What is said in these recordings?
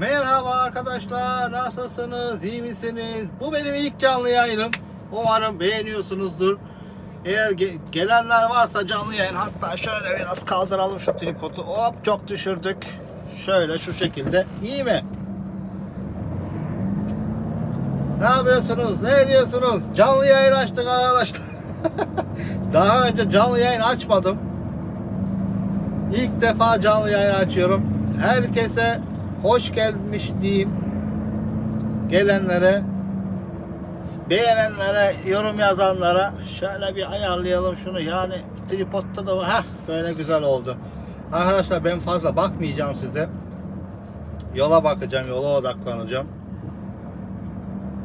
Merhaba arkadaşlar, nasılsınız, iyi misiniz? Bu benim ilk canlı yayınım. Umarım beğeniyorsunuzdur. Eğer ge- gelenler varsa canlı yayın, hatta şöyle biraz kaldıralım şu tripodu. Hop çok düşürdük. Şöyle şu şekilde. İyi mi? Ne yapıyorsunuz? Ne ediyorsunuz? Canlı yayın açtık arkadaşlar. Daha önce canlı yayın açmadım. İlk defa canlı yayın açıyorum. Herkese hoş gelmiş diyeyim. Gelenlere, beğenenlere, yorum yazanlara şöyle bir ayarlayalım şunu. Yani tripodta da ha böyle güzel oldu. Arkadaşlar ben fazla bakmayacağım size. Yola bakacağım, yola odaklanacağım.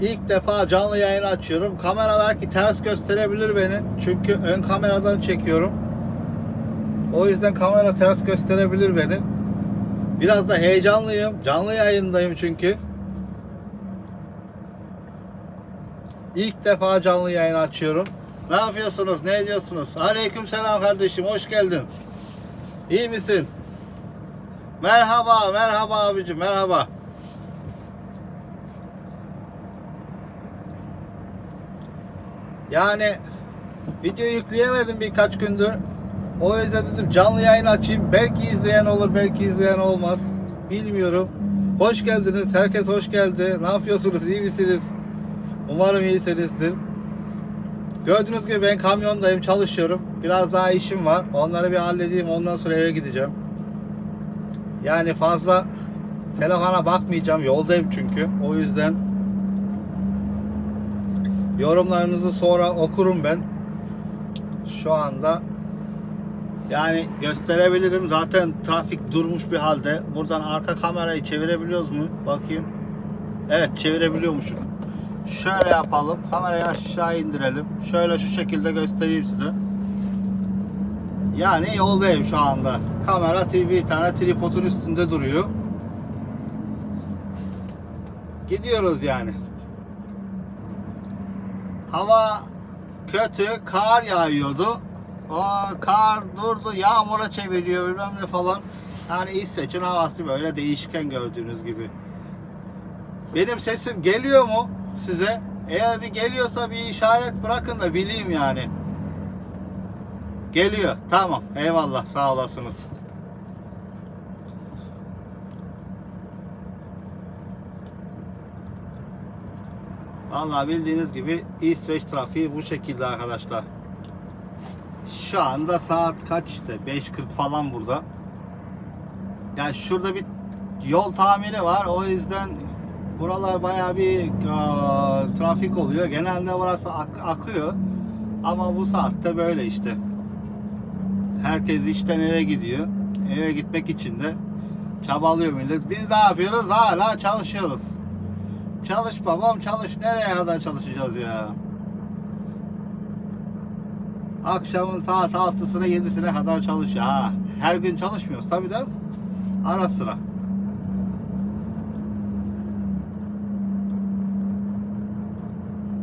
İlk defa canlı yayın açıyorum. Kamera belki ters gösterebilir beni. Çünkü ön kameradan çekiyorum. O yüzden kamera ters gösterebilir beni. Biraz da heyecanlıyım. Canlı yayındayım çünkü. İlk defa canlı yayın açıyorum. Ne yapıyorsunuz? Ne ediyorsunuz? Aleyküm selam kardeşim. Hoş geldin. İyi misin? Merhaba, merhaba abicim, merhaba. Yani video yükleyemedim birkaç gündür. O yüzden dedim canlı yayın açayım. Belki izleyen olur, belki izleyen olmaz. Bilmiyorum. Hoş geldiniz. Herkes hoş geldi. Ne yapıyorsunuz? İyi misiniz? Umarım iyisinizdir. Gördüğünüz gibi ben kamyondayım, çalışıyorum. Biraz daha işim var. Onları bir halledeyim. Ondan sonra eve gideceğim. Yani fazla telefona bakmayacağım. Yoldayım çünkü. O yüzden yorumlarınızı sonra okurum ben. Şu anda yani gösterebilirim. Zaten trafik durmuş bir halde. Buradan arka kamerayı çevirebiliyoruz mu? Bakayım. Evet çevirebiliyormuşum. Şöyle yapalım. Kamerayı aşağı indirelim. Şöyle şu şekilde göstereyim size. Yani yoldayım şu anda. Kamera TV tane tripodun üstünde duruyor. Gidiyoruz yani. Hava kötü, kar yağıyordu. O kar durdu, yağmura çeviriyor bilmem ne falan. Yani İsveç'in havası böyle değişken gördüğünüz gibi. Benim sesim geliyor mu size? Eğer bir geliyorsa bir işaret bırakın da bileyim yani. Geliyor. Tamam. Eyvallah. Sağ olasınız. Vallahi bildiğiniz gibi İsveç trafiği bu şekilde arkadaşlar. Şu anda saat kaç işte 5.40 falan burada. Yani şurada bir yol tamiri var. O yüzden buralar bayağı bir e, trafik oluyor. Genelde burası ak- akıyor. Ama bu saatte böyle işte. Herkes işten eve gidiyor. Eve gitmek için de çabalıyor millet. Biz ne yapıyoruz? Hala çalışıyoruz. Çalış babam çalış. Nereye kadar çalışacağız ya? Akşamın saat 6'sına 7'sine kadar çalış. Ha, her gün çalışmıyoruz tabii de. Ara sıra.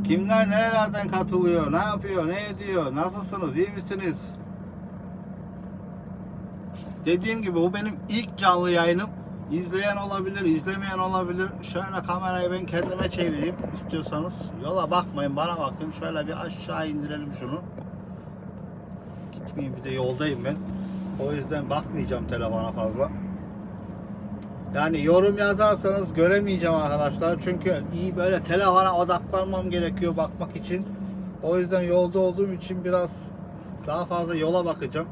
Kimler nerelerden katılıyor? Ne yapıyor? Ne ediyor? Nasılsınız? İyi misiniz? Dediğim gibi bu benim ilk canlı yayınım. İzleyen olabilir, izlemeyen olabilir. Şöyle kamerayı ben kendime çevireyim istiyorsanız. Yola bakmayın, bana bakın. Şöyle bir aşağı indirelim şunu. Gitmeyeyim bir de yoldayım ben. O yüzden bakmayacağım telefona fazla. Yani yorum yazarsanız göremeyeceğim arkadaşlar. Çünkü iyi böyle telefona odaklanmam gerekiyor bakmak için. O yüzden yolda olduğum için biraz daha fazla yola bakacağım.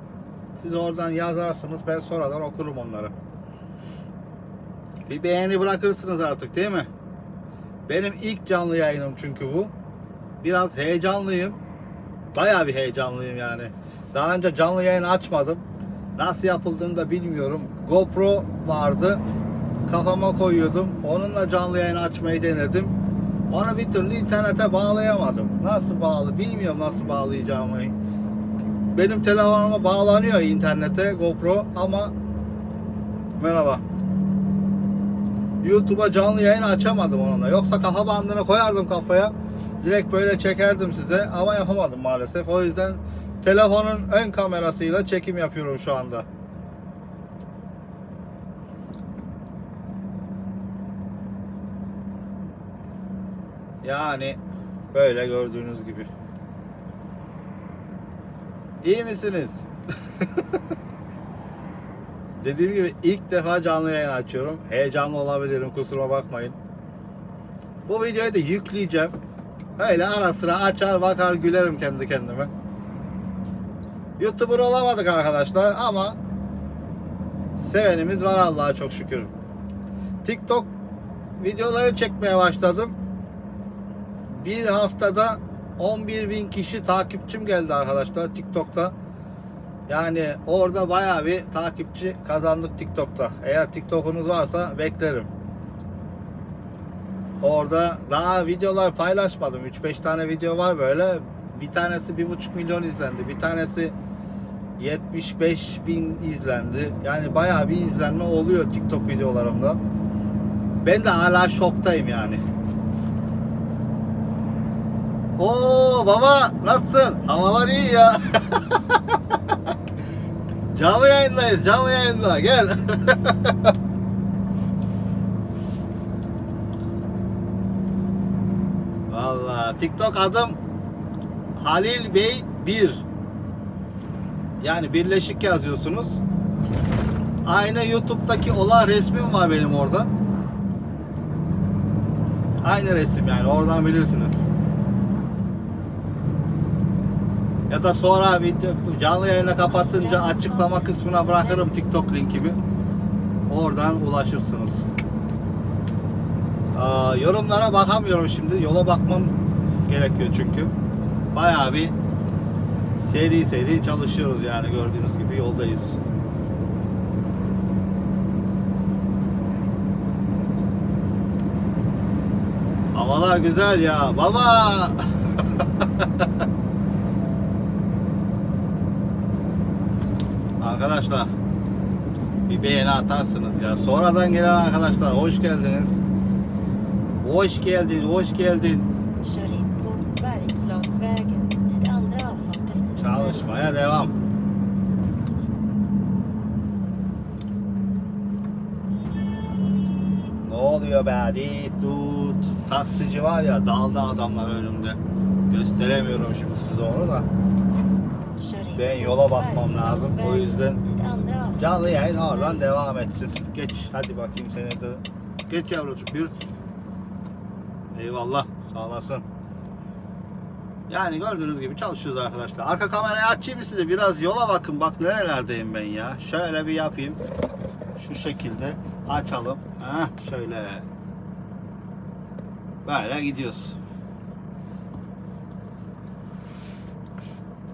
Siz oradan yazarsınız ben sonradan okurum onları. Bir beğeni bırakırsınız artık değil mi? Benim ilk canlı yayınım çünkü bu. Biraz heyecanlıyım. Bayağı bir heyecanlıyım yani. Daha önce canlı yayın açmadım. Nasıl yapıldığını da bilmiyorum. GoPro vardı. Kafama koyuyordum. Onunla canlı yayın açmayı denedim. Onu bir türlü internete bağlayamadım. Nasıl bağlı bilmiyorum nasıl bağlayacağımı. Benim telefonuma bağlanıyor internete GoPro ama merhaba. YouTube'a canlı yayın açamadım onunla. Yoksa kafa bandını koyardım kafaya. Direkt böyle çekerdim size ama yapamadım maalesef. O yüzden Telefonun ön kamerasıyla çekim yapıyorum şu anda. Yani böyle gördüğünüz gibi. İyi misiniz? Dediğim gibi ilk defa canlı yayın açıyorum. Heyecanlı olabilirim kusuruma bakmayın. Bu videoyu da yükleyeceğim. Öyle ara sıra açar bakar gülerim kendi kendime. Youtuber olamadık arkadaşlar ama sevenimiz var Allah'a çok şükür. TikTok videoları çekmeye başladım. Bir haftada 11 bin kişi takipçim geldi arkadaşlar TikTok'ta. Yani orada bayağı bir takipçi kazandık TikTok'ta. Eğer TikTok'unuz varsa beklerim. Orada daha videolar paylaşmadım. 3-5 tane video var böyle. Bir tanesi 1,5 milyon izlendi. Bir tanesi 75 bin izlendi. Yani bayağı bir izlenme oluyor TikTok videolarımda. Ben de hala şoktayım yani. Oo baba nasılsın? Havalar iyi ya. canlı yayındayız canlı yayında gel. Valla TikTok adım Halil Bey 1. Yani birleşik yazıyorsunuz. Aynı YouTube'daki olan resmim var benim orada. Aynı resim yani oradan bilirsiniz. Ya da sonra video canlı yayını kapatınca açıklama kısmına bırakırım TikTok linkimi. Oradan ulaşırsınız. Aa, yorumlara bakamıyorum şimdi. Yola bakmam gerekiyor çünkü. Bayağı bir seri seri çalışıyoruz yani gördüğünüz gibi yoldayız. Havalar güzel ya baba. Arkadaşlar bir beğeni atarsınız ya. Sonradan gelen arkadaşlar hoş geldiniz. Hoş geldin, hoş geldin. Kör Çalışmaya devam. Ne oluyor be? Dit tut. Taksici var ya dalda adamlar önümde. Gösteremiyorum şimdi size onu da. Ben yola bakmam lazım. O yüzden canlı yayın oradan devam etsin. Geç hadi bakayım seni de. Geç yavrucuğum yürü. Eyvallah sağ olasın. Yani gördüğünüz gibi çalışıyoruz arkadaşlar. Arka kamerayı açayım size biraz yola bakın. Bak nerelerdeyim ben ya. Şöyle bir yapayım. Şu şekilde açalım. Heh, şöyle. Böyle gidiyoruz.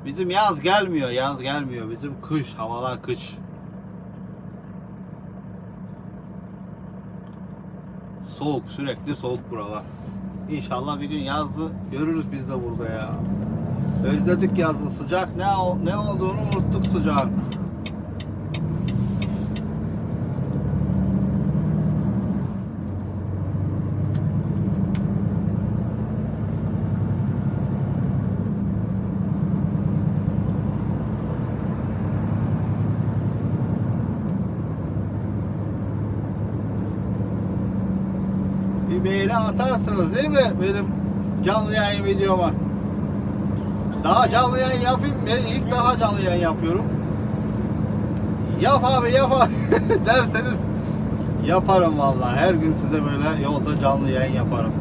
Bizim yaz gelmiyor, yaz gelmiyor. Bizim kış, havalar kış. Soğuk, sürekli soğuk buralar. İnşallah bir gün yazı görürüz biz de burada ya. Özledik yazı. Sıcak ne ne olduğunu unuttuk sıcağın. Bir beğeni atarsınız değil mi benim canlı yayın videoma? Daha canlı yayın yapayım mı? İlk defa canlı yayın yapıyorum. Yap abi yap abi derseniz yaparım vallahi. Her gün size böyle yolda canlı yayın yaparım.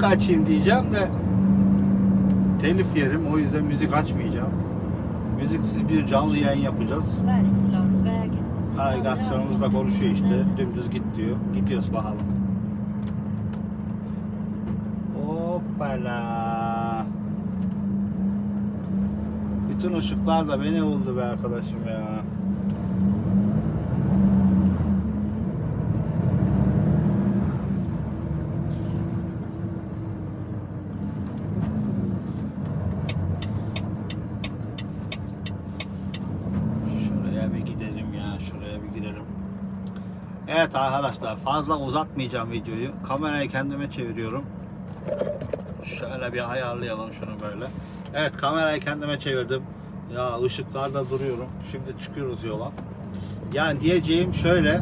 Müzik açayım diyeceğim de telif yerim o yüzden müzik açmayacağım. Müziksiz bir canlı yayın yapacağız. Navigasyonumuz da konuşuyor işte. Dümdüz git diyor. Gidiyoruz bakalım. Hoppala. Bütün ışıklar da beni buldu be arkadaşım ya. Şuraya bir gidelim ya. Şuraya bir girelim. Evet arkadaşlar fazla uzatmayacağım videoyu. Kamerayı kendime çeviriyorum. Şöyle bir ayarlayalım şunu böyle. Evet kamerayı kendime çevirdim. Ya ışıklarda duruyorum. Şimdi çıkıyoruz yola. Yani diyeceğim şöyle.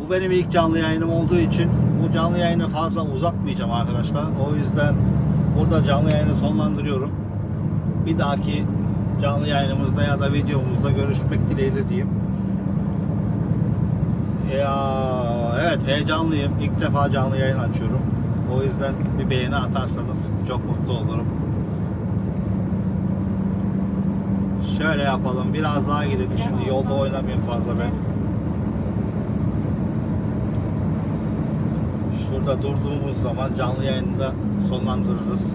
Bu benim ilk canlı yayınım olduğu için bu canlı yayını fazla uzatmayacağım arkadaşlar. O yüzden burada canlı yayını sonlandırıyorum. Bir dahaki canlı yayınımızda ya da videomuzda görüşmek dileğiyle diyeyim. Ya evet heyecanlıyım. İlk defa canlı yayın açıyorum. O yüzden bir beğeni atarsanız çok mutlu olurum. Şöyle yapalım. Biraz daha gidelim. Şimdi yolda oynamayayım fazla ben. Şurada durduğumuz zaman canlı yayında sonlandırırız.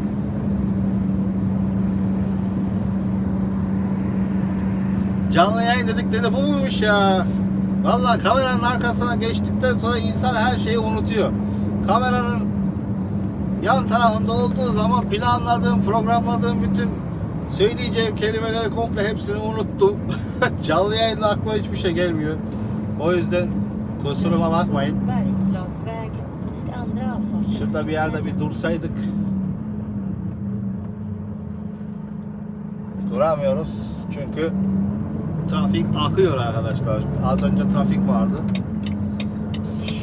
Canlı yayın dedikleri bu muymuş ya? Vallahi kameranın arkasına geçtikten sonra insan her şeyi unutuyor. Kameranın yan tarafında olduğu zaman planladığım, programladığım bütün söyleyeceğim kelimeleri komple hepsini unuttum. Canlı yayında aklıma hiçbir şey gelmiyor. O yüzden kusuruma bakmayın. Şurada bir yerde bir dursaydık. Duramıyoruz çünkü trafik akıyor arkadaşlar. Az önce trafik vardı.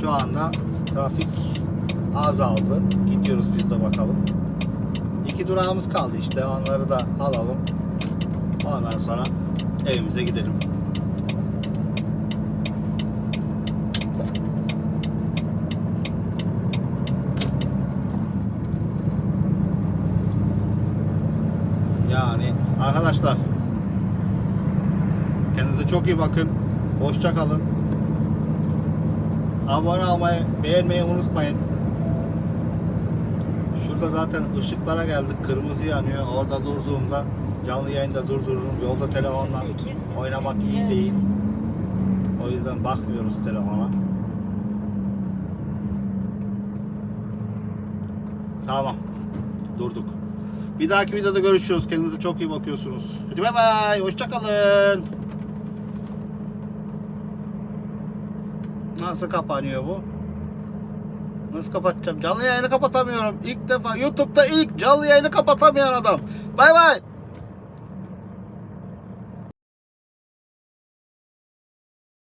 Şu anda trafik azaldı. Gidiyoruz biz de bakalım. İki durağımız kaldı işte. Onları da alalım. Ondan sonra evimize gidelim. Yani arkadaşlar kendinize çok iyi bakın. Hoşça kalın. Abone olmayı, beğenmeyi unutmayın. Şurada zaten ışıklara geldik. Kırmızı yanıyor. Orada durduğumda canlı yayında durdururum. Yolda telefonla oynamak iyi değil. O yüzden bakmıyoruz telefona. Tamam. Durduk. Bir dahaki videoda görüşürüz. Kendinize çok iyi bakıyorsunuz. Hadi bay bay. Hoşçakalın. Nasıl kapanıyor bu? Nasıl kapatacağım? Canlı yayını kapatamıyorum. İlk defa YouTube'da ilk canlı yayını kapatamayan adam. Bay bay.